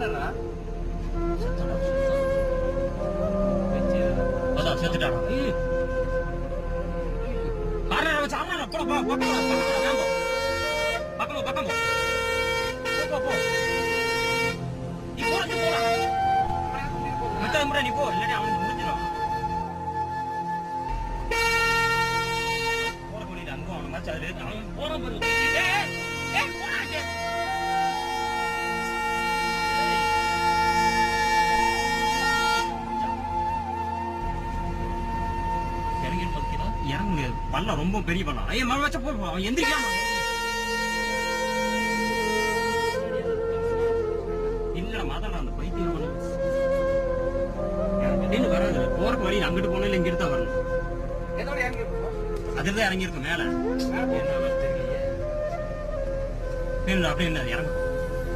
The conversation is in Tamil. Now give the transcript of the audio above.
என்னடா செத்தாடா, செத்தான். அதான் செத்துட்டாடா. ஏய். காரை வச்சு ஆமாடா, போடா, போ, பக்கம் பக்கம். பக்கம் பக்கம் போ. போ, போ, போ. நீ போடா. முறை நீ போ, இல்லாட்டி அவனுக்கு முடிஞ்சிடும். போற வழியில அங்கும் அவனை இருந்து அவன் போறான் பாரு. பார்த்தீங்களா? இறங்க முடியாது பள்ளம் ரொம்ப பெரிய பள்ளம் ஐயா மழை வச்ச போ போ, அவன் எந்திரிக்காம இல்லடா மாதாடா அந்த பைத்தியம். திடீர்னு வராது. போற வழி அங்கிட்டு போனா இல்ல இங்கிட்டு தான் வரணும். எதோட இறங்கி இருக்கோம் அதுல தான் இறங்கி இருக்கும் மேல மேல இல்ல அப்படியே இல்ல இறங்க